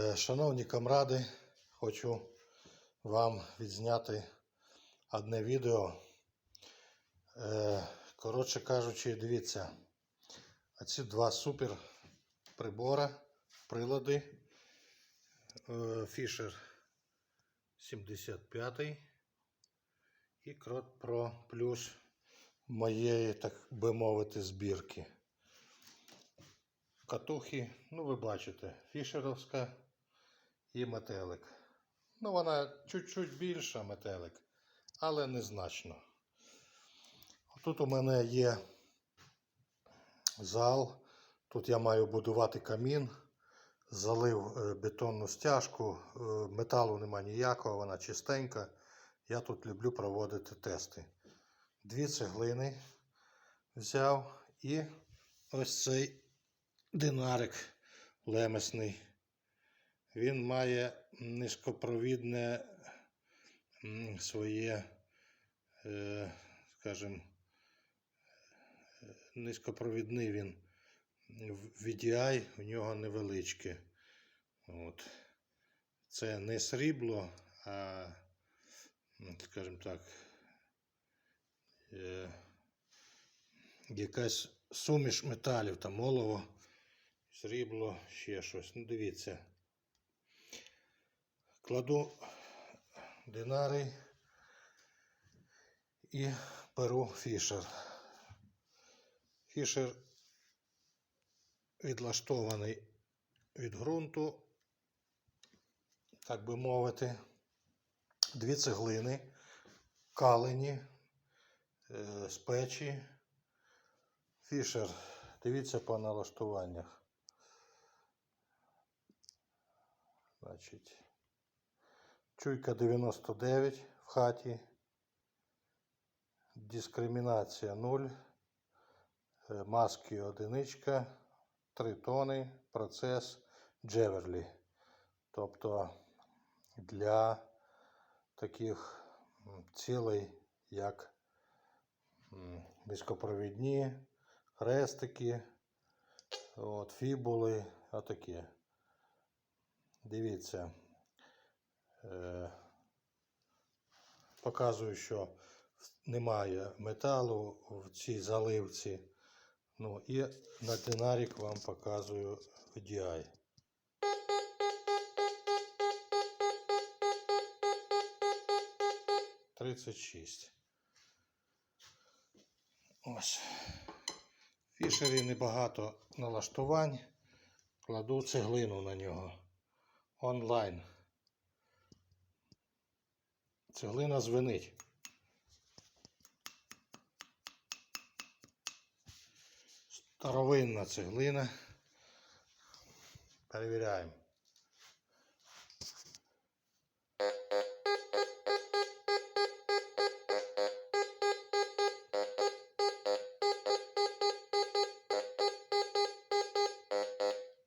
Е, Шановні камради, хочу вам відзняти одне відео. Е, Коротше кажучи, дивіться, оці два супер прибора, прилади. Е, Fisher 75 і Крот Pro Plus моєї, так би мовити, збірки. Катухи, ну ви бачите, фішеровська і метелик. Ну, вона чуть-чуть більша метелик, але незначно. Тут у мене є зал. Тут я маю будувати камін. Залив е, бетонну стяжку, е, металу нема ніякого, вона чистенька. Я тут люблю проводити тести. Дві цеглини взяв і ось цей динарик лемесний. Він має низькопровідне своє, е, скажімо, низькопровідний він в VDI у нього невеличке. От. Це не срібло, а, ну, скажімо так, е, якась суміш металів, там олово, срібло, ще щось. Ну, дивіться. Кладу динарий і беру фішер. Фішер відлаштований від ґрунту, так би мовити, дві цеглини, калені, е, з печі. Фішер, дивіться по налаштуваннях. Значить, чуйка 99 в хаті, дискримінація 0, е, маски одиничка, 3 тони, процес Джеверлі. Тобто для таких цілей, як низькопровідні, хрестики, от, фібули, отакі. Дивіться. Е, показую, що немає металу в цій заливці. Ну і на динарік вам показую VDI. Тридцять шість. Ось. Фішері небагато налаштувань. Кладу цеглину на нього. Онлайн. Цеглина звенить. Старовинна цеглина. Перевіряємо.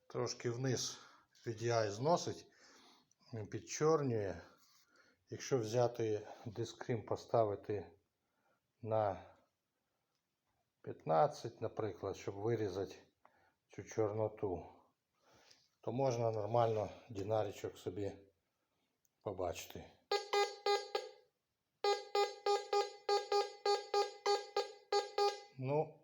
Трошки вниз VDI зносить, підчорнює. Якщо взяти дискрім поставити на 15, наприклад, щоб вирізати цю чорноту, то можна нормально динарічок собі побачити. Ну,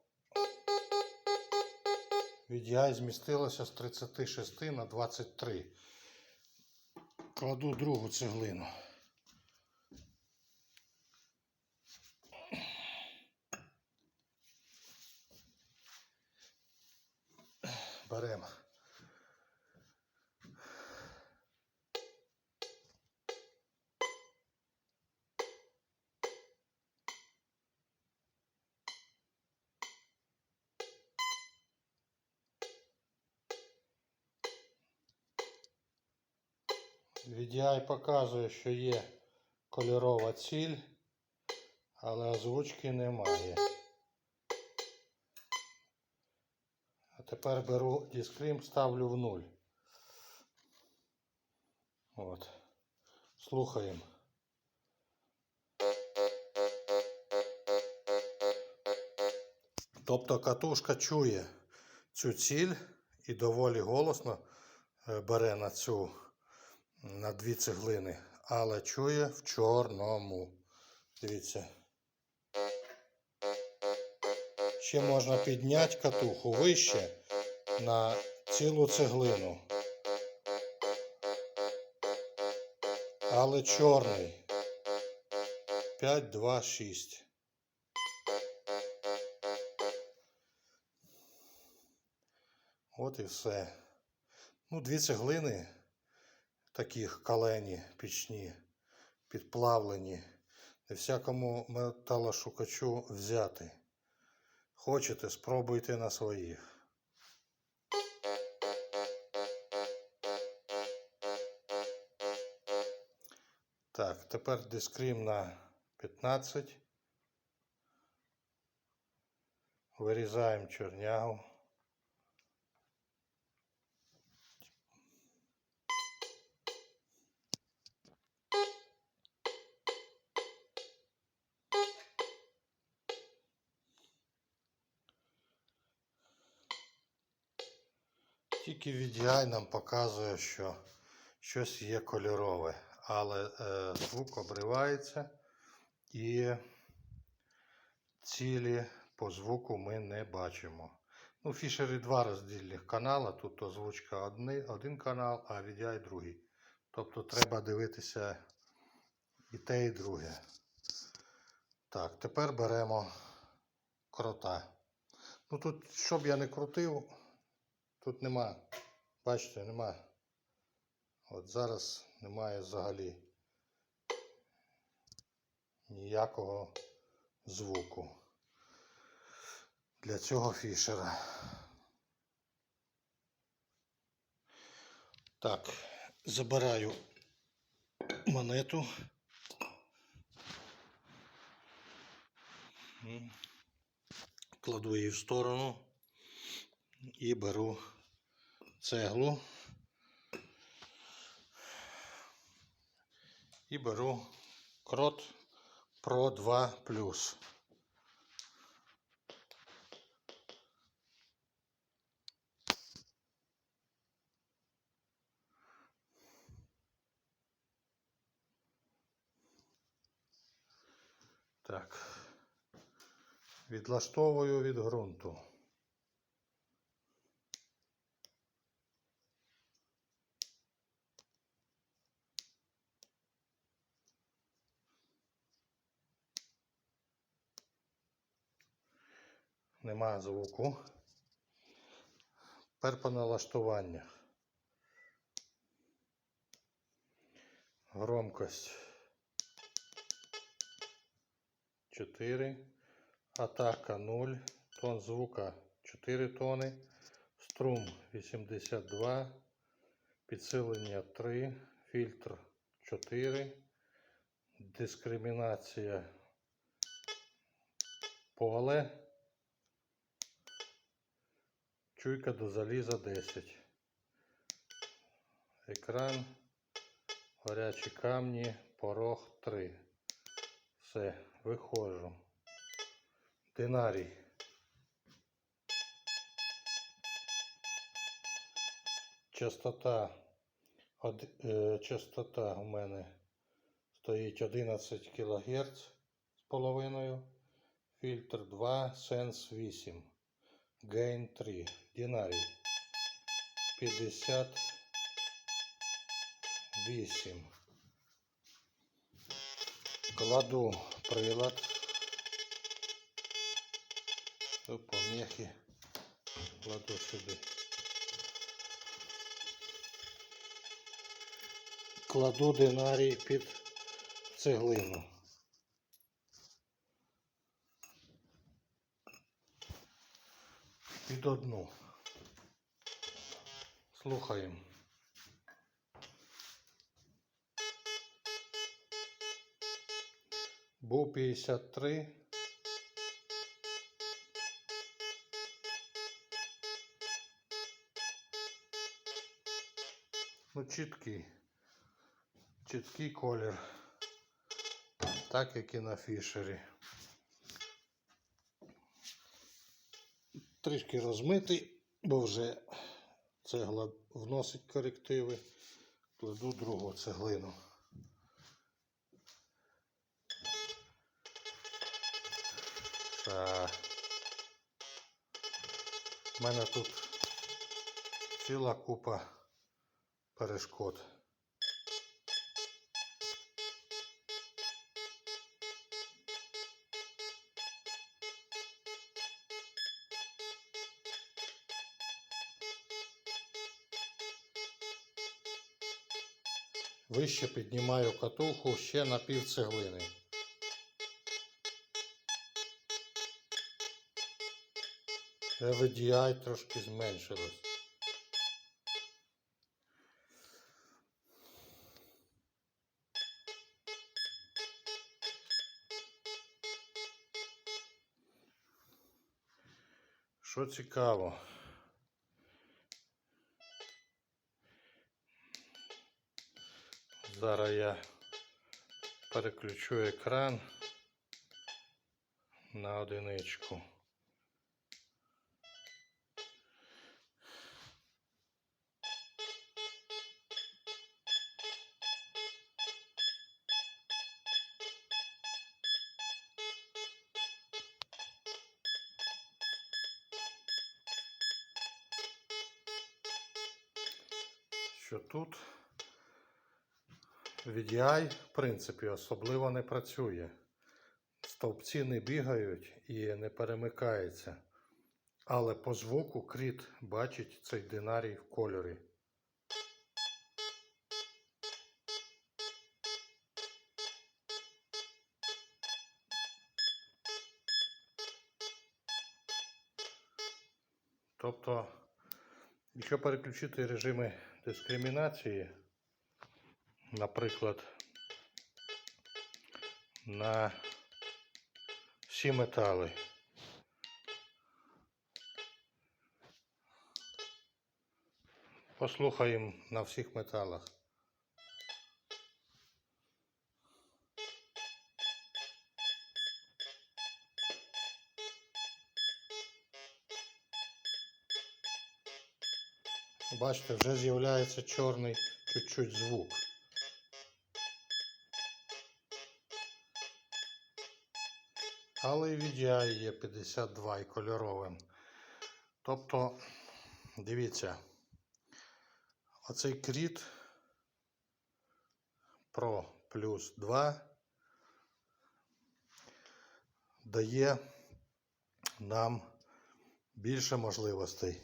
VDI змістилося з 36 на 23. Кладу другу цеглину. Беремо. VDI показує, що є кольорова ціль, але озвучки немає. Тепер беру дискрім, ставлю в нуль. От. Слухаємо. Тобто катушка чує цю ціль і доволі голосно е, бере на цю на дві цеглини, але чує в чорному. Дивіться. Ще можна підняти катуху вище на цілу цеглину. Але чорний. 5, 2, 6. От і все. Ну, дві цеглини таких калені пічні, підплавлені. Не всякому металошукачу взяти. Хочете, спробуйте на своїх. Так, тепер дискрім на 15. Вирізаємо чорнягу. Тільки VDI нам показує, що щось є кольорове, але е, звук обривається і цілі по звуку ми не бачимо. Ну, фішери два роздільних канала. Тут озвучка одни, один канал, а VDI другий. Тобто треба дивитися і те, і друге. Так, тепер беремо крота. Ну тут, щоб я не крутив, тут нема. Бачите, нема. От зараз немає взагалі ніякого звуку для цього фішера. Так, забираю монету. Кладу її в сторону і беру цеглу. І беру крот Pro 2 Plus. Так. Відлаштовую від ґрунту. Нема звуку. Тепер по налаштуваннях. Громкость 4. Атака 0. Тон звука 4 тони. Струм 82. Підсилення 3. Фільтр 4. Дискримінація поле. Чуйка до заліза 10. Екран. Горячі камні. Порог 3. Все, виходжу. Динарій. Частота, од, е, частота у мене стоїть 11 кГц з половиною. Фільтр 2, сенс 8. Гейн 3. Динарій. 58. Кладу прилад. Помехи кладу сюди. Кладу динарій під цеглину. Під одну. Слухаємо. Був 53. Ну, чіткий. Чіткий колір. Так як і на фішері. Трішки розмитий, бо вже цегла вносить корективи. Кладу другу цеглину. Так. У мене тут ціла купа перешкод. Вище піднімаю катуху ще на пів цеглини. VDI трошки зменшилось. Що цікаво? Зараз я переключу екран на одиничку. Що тут VDI, в принципі, особливо не працює. Стовпці не бігають і не перемикаються. Але по звуку кріт бачить цей динарій в кольорі. Тобто, якщо переключити режими дискримінації, наприклад, на всі метали. Послухаємо на всіх металах. Бачите, вже з'являється чорний чуть-чуть звук. Але і VDI є 52 і кольоровим. Тобто, дивіться, оцей кріт Pro плюс 2 дає нам більше можливостей.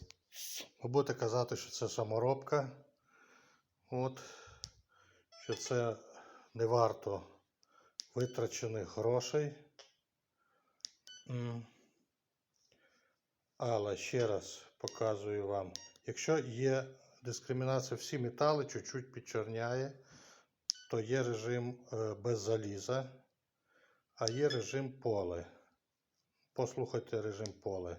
Ви будете казати, що це саморобка, от, що це не варто витрачених грошей. Але ще раз показую вам, якщо є дискримінація всі метали, чуть-чуть підчорняє, то є режим е, без заліза, а є режим поле. Послухайте режим поле.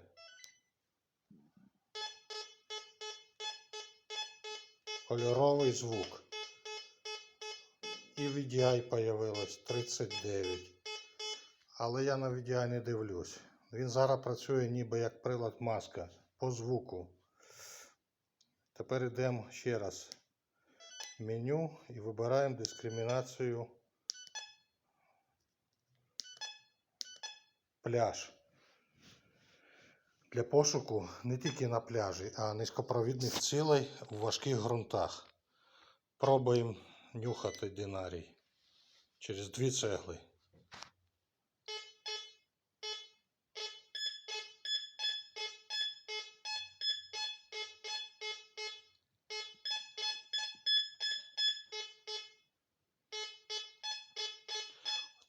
Кольоровий звук. І VDI появилось 39. Але я на VDI не дивлюсь. Він зараз працює ніби як прилад маска по звуку. Тепер йдемо ще раз в меню і вибираємо дискримінацію пляж. Для пошуку не тільки на пляжі, а низькопровідних цілей у важких ґрунтах. Пробуємо нюхати динарій через дві цегли.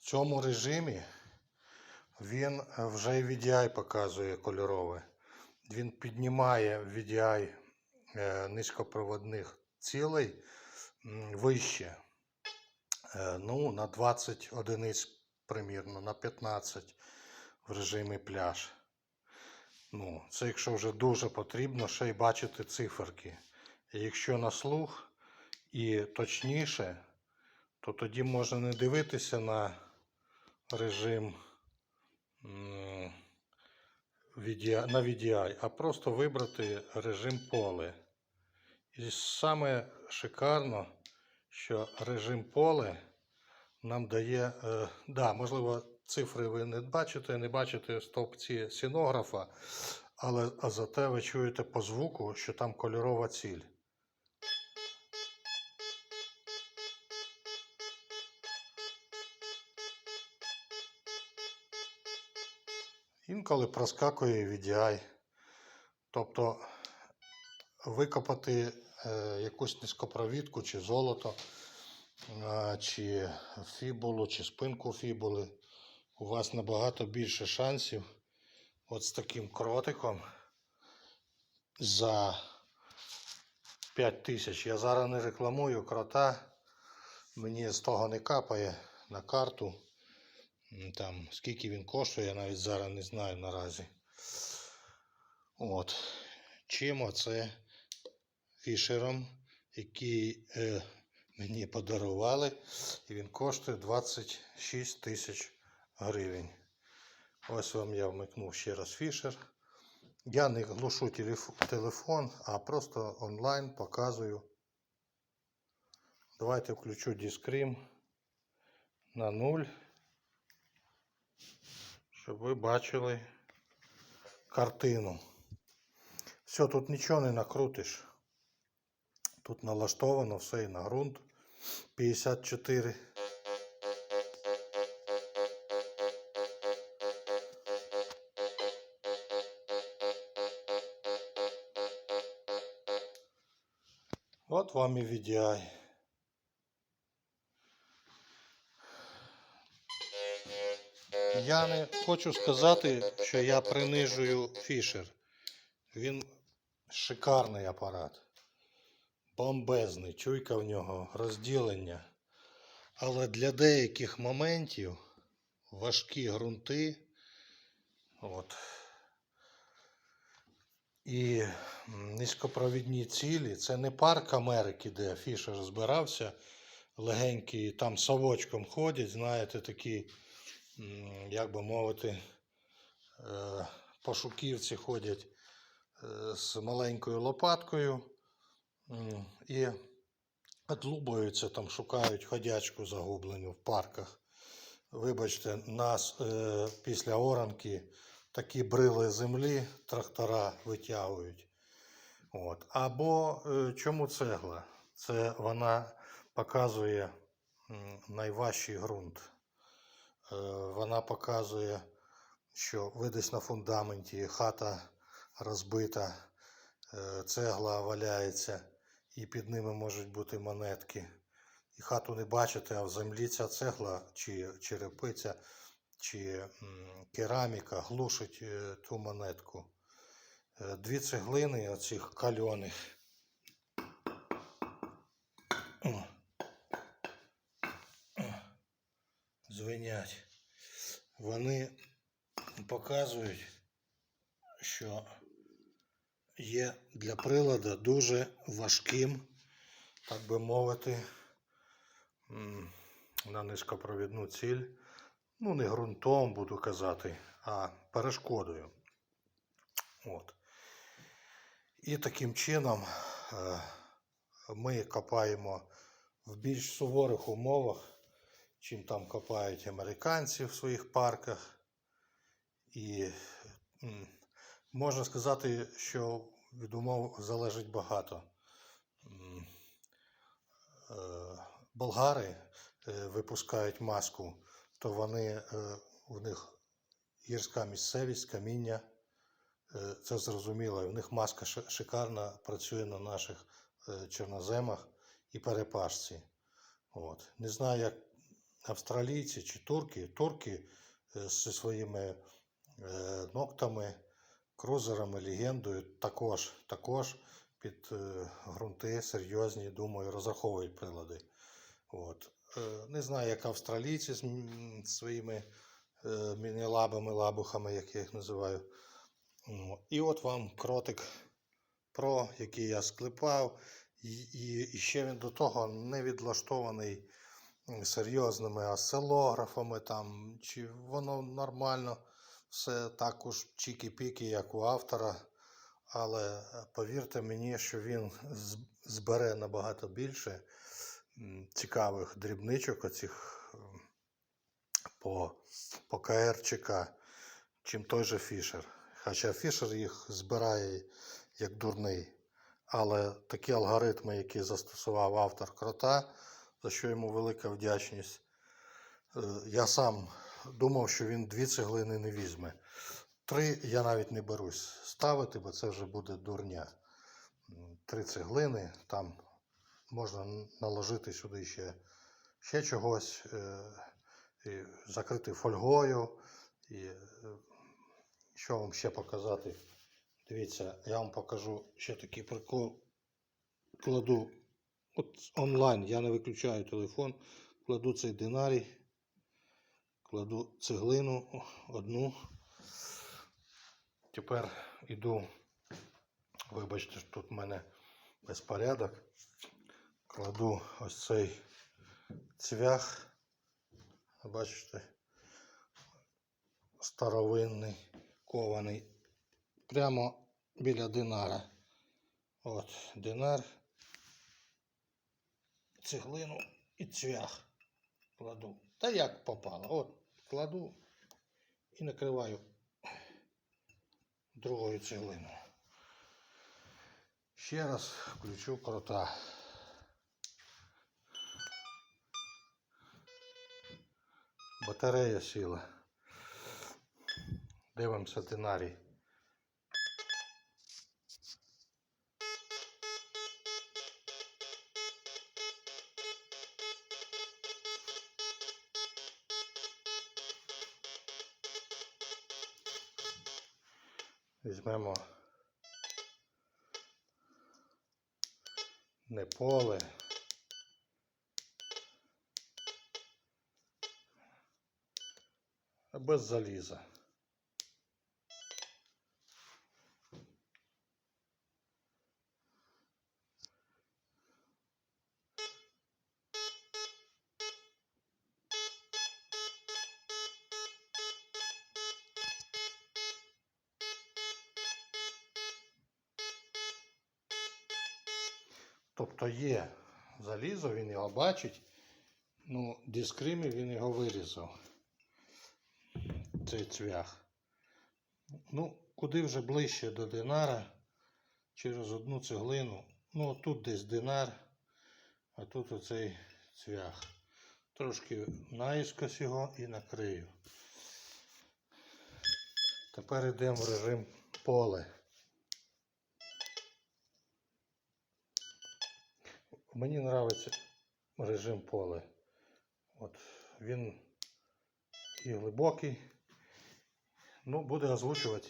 Цьому режимі він вже VDI показує кольорове. Він піднімає VDI е, низькопроводних цілей вище. Е, Ну, на 20 одиниць примірно, на 15 в режимі пляж. Ну, це якщо вже дуже потрібно, ще й бачити циферки. Якщо на слух і точніше, то тоді можна не дивитися на режим на VDI, а просто вибрати режим поле. І саме шикарно, що режим поле нам дає, е, да, можливо, цифри ви не бачите, не бачите стовпці синографа, але а зате ви чуєте по звуку, що там кольорова ціль. Інколи проскакує VDI. Тобто викопати е, якусь низькопровідку чи золото, е, чи фібулу, чи спинку фібули, у вас набагато більше шансів от з таким кротиком за 5 тисяч. Я зараз не рекламую крота, мені з того не капає на карту. Там, скільки він коштує, я навіть зараз не знаю наразі. От. Чим оце фішером, який е, мені подарували, і він коштує 26 тисяч гривень. Ось вам я вмикнув ще раз фішер. Я не глушу телефон, а просто онлайн показую. Давайте включу дискрім на 0, щоб ви бачили картину. Все, тут нічого не накрутиш. Тут налаштовано все і на ґрунт 54. От вам і VDI. Я не хочу сказати, що я принижую фішер. Він шикарний апарат. Бомбезний, чуйка в нього, розділення. Але для деяких моментів важкі ґрунти. От. І низькопровідні цілі. Це не парк Америки, де Фішер збирався. Легенький, там совочком ходять, знаєте, такі, як би мовити, е, пошуківці ходять е, з маленькою лопаткою і отлубуються, там шукають ходячку загублену в парках. Вибачте, нас е, після оранки такі брили землі трактора витягують. От. Або е, чому цегла? Це вона показує найважчий ґрунт. Е, вона показує, що ви десь на фундаменті, хата розбита, е, цегла валяється, і під ними можуть бути монетки. І хату не бачите, а в землі ця цегла чи черепиця, чи кераміка глушить е, ту монетку. Дві цеглини оцих кальоних. Звенять. Вони показують, що є для прилада дуже важким, так би мовити, на низькопровідну ціль. Ну, не ґрунтом буду казати, а перешкодою. От. І таким чином е, ми копаємо в більш суворих умовах, чим там копають американці в своїх парках. І можна сказати, що від умов залежить багато. Е, Болгари е, випускають маску, то вони е, у них гірська місцевість, каміння. Це зрозуміло. У них маска ши- шикарна працює на наших чорноземах і перепашці. От. Не знаю, як австралійці чи турки. Турки е, зі своїми е, ногтами, крузерами, легендою також, також під е, ґрунти серйозні, думаю, розраховують прилади. От. Е, Не знаю, як австралійці з своїми е, мінілабами, лабухами, як я їх називаю. І от вам кротик Pro, який я склепав. І, і, і ще він до того не відлаштований серйозними осцилографами, там, чи воно нормально, все також чікі-піки, як у автора. Але е, повірте мені, що він збере набагато більше цікавих дрібничок оцих по, по КРЧК, чим той же Фішер. Хоча Фішер їх збирає як дурний. Але такі алгоритми, які застосував автор крота, за що йому велика вдячність. Е, Я сам думав, що він дві цеглини не візьме. Три я навіть не берусь ставити, бо це вже буде дурня. Три цеглини, там можна наложити сюди ще, ще чогось, е, і закрити фольгою. І, е, що вам ще показати? Дивіться, я вам покажу ще такий прикол. Кладу от онлайн, я не виключаю телефон, кладу цей динарій, кладу цеглину одну. Тепер іду, вибачте, тут в мене безпорядок. Кладу ось цей цвях. Бачите, старовинний, кований прямо біля динара. От, динар, цеглину і цвях кладу. Та як попало. От, кладу і накриваю другою цеглиною. Ще раз включу крота. Батарея сіла. Дивимося динарій. Візьмемо не поле. А без заліза. Є залізо, він його бачить. Ну, дискримі він його вирізав. Цей цвях. Ну, куди вже ближче до динара, через одну цеглину. Ну, тут десь динар, а тут оцей цвях. Трошки наїскось його і накрию. Тепер йдемо в режим поле. Мені подобається режим поле. От він і глибокий. Ну, буде озвучувати.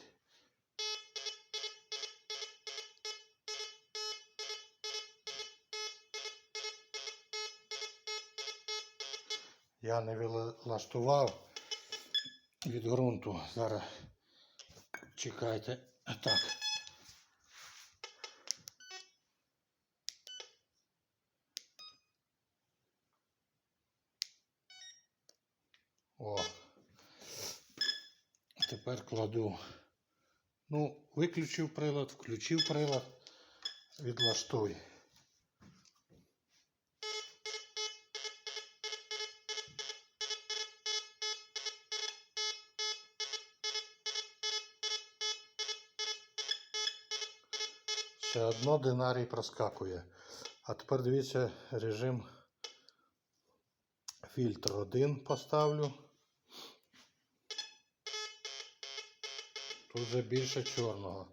Я не влаштував від ґрунту. Зараз чекайте. Так. Тепер кладу. Ну, виключив прилад, включив прилад, відлаштуй. Ще одно динарій проскакує. А тепер дивіться режим фільтр 1 поставлю. Тут вже більше чорного.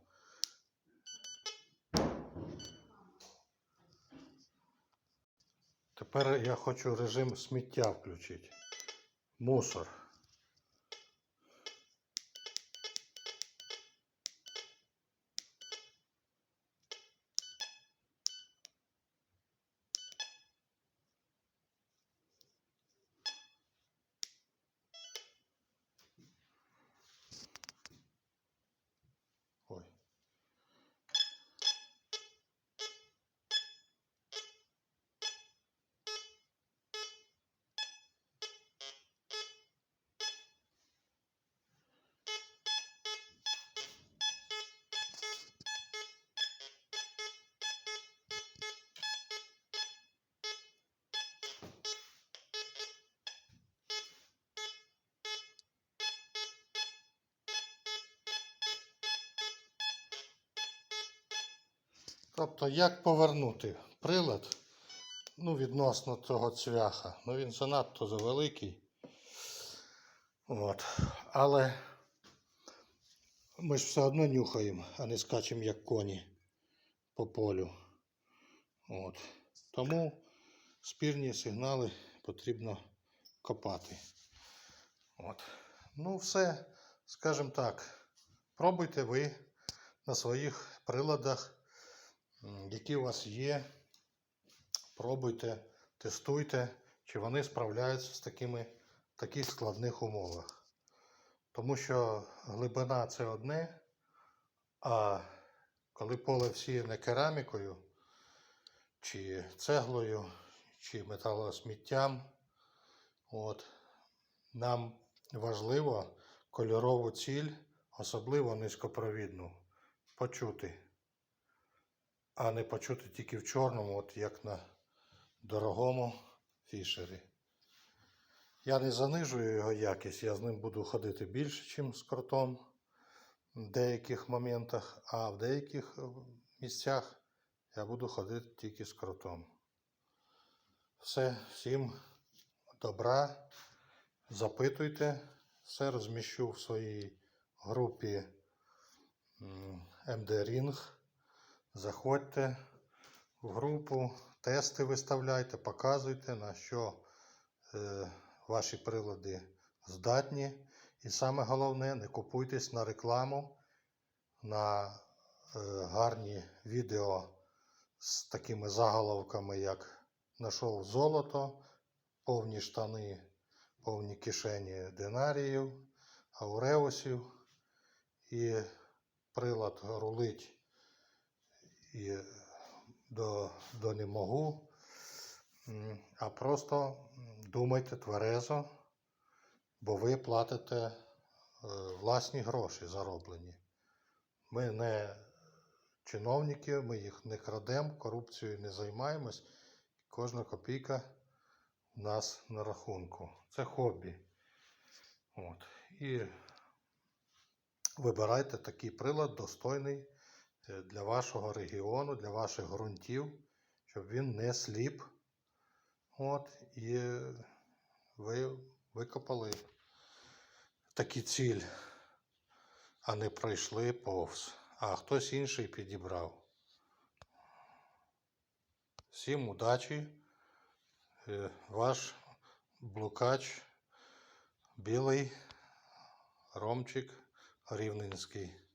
Тепер я хочу режим сміття включити. Мусор. Тобто, як повернути прилад ну, відносно того цвяха. Ну, він занадто завеликий. От. Але ми ж все одно нюхаємо, а не скачемо як коні по полю. От. Тому спірні сигнали потрібно копати. От. Ну, все, скажімо так, пробуйте ви на своїх приладах, які у вас є. Пробуйте, тестуйте, чи вони справляються з такими таких складних умовах. Тому що глибина це одне, а коли поле всіяне керамікою, чи цеглою, чи металосміттям, от, нам важливо кольорову ціль, особливо низькопровідну, почути, а не почути тільки в чорному, от як на дорогому фішері. Я не занижую його якість, я з ним буду ходити більше, ніж з кротом в деяких моментах, а в деяких е, місцях я буду ходити тільки з кротом. Все, всім добра. Запитуйте, все розміщу в своїй групі МД Рінг. Заходьте в групу, тести виставляйте, показуйте, на що е, ваші прилади здатні. І саме головне, не купуйтесь на рекламу, на е, гарні відео з такими заголовками, як Нашов золото, повні штани, повні кишені динаріїв, ауреусів, і прилад рулить і до, до не можу. А просто думайте тверезо, бо ви платите е, власні гроші зароблені. Ми не чиновники, ми їх не крадемо, корупцією не займаємось. Кожна копійка у нас на рахунку. Це хобі. От. І вибирайте такий прилад достойний для вашого регіону, для ваших ґрунтів, щоб він не сліп. От, і ви викопали такі ціль, а не пройшли повз, а хтось інший підібрав. Всім удачі. Е, Ваш блукач білий Ромчик Рівненський.